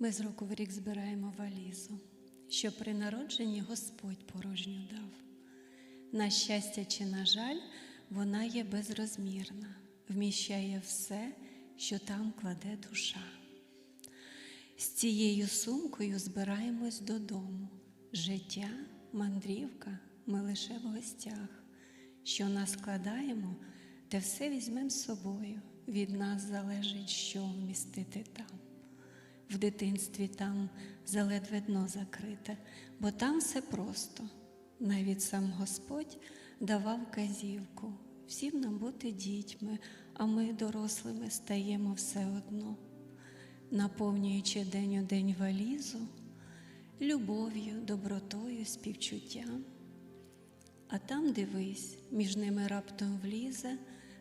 Ми з року в рік збираємо валізу, що при народженні Господь порожню дав. На щастя чи на жаль, вона є безрозмірна, вміщає все, що там кладе душа. З цією сумкою збираємось додому. Життя, мандрівка, ми лише в гостях. Що наскладаємо, те все візьмемо з собою. Від нас залежить, що вмістити там. В дитинстві там заледве дно закрите, бо там все просто. Навіть сам Господь давав казівку всім нам бути дітьми, а ми, дорослими, стаємо все одно, наповнюючи день у день валізу, любов'ю, добротою, співчуттям. А там дивись, між ними раптом влізе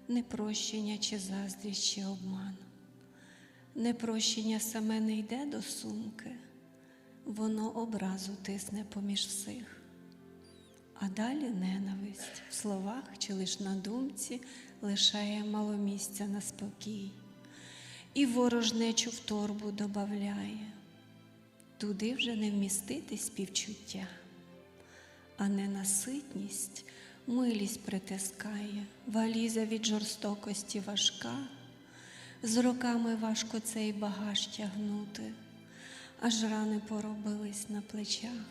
непрощення чи заздрість, чи обман. Непрощення саме не йде до сумки, воно образу тисне поміж всіх. А далі ненависть в словах чи лиш на думці лишає мало місця на спокій, і ворожнечу в торбу добавляє, туди вже не вмістити співчуття, а ненаситність милість притискає, валіза від жорстокості важка. З роками важко цей багаж тягнути, аж рани поробились на плечах.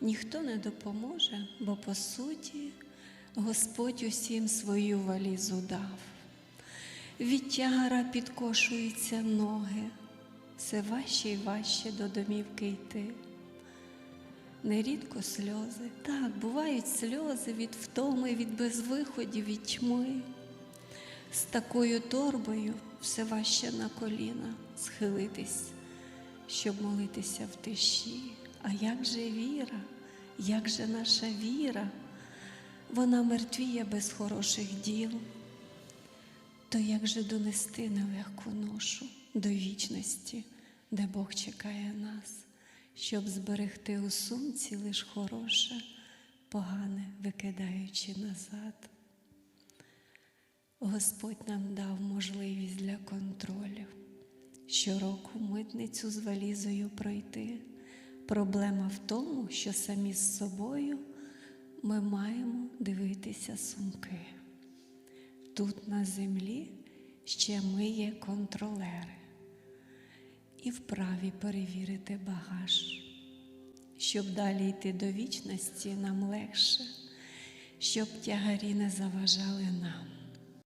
Ніхто не допоможе, бо по суті Господь усім свою валізу дав. Від тягара підкошуються ноги, все важче й важче до домівки йти. Нерідко сльози, так, бувають сльози від втоми, від безвиходів, від тьми. З такою торбою все важче на коліна схилитись, щоб молитися в тиші. А як же віра, як же наша віра? Вона мертвіє без хороших діл. То як же донести нелегку ношу до вічності, де Бог чекає нас, щоб зберегти у сумці лиш хороше, погане викидаючи назад? Господь нам дав можливість для контролю. Щороку митницю з валізою пройти. Проблема в тому, що самі з собою ми маємо дивитися сумки. Тут на землі ще ми є контролери і вправі перевірити багаж, щоб далі йти до вічності нам легше, щоб тягарі не заважали нам.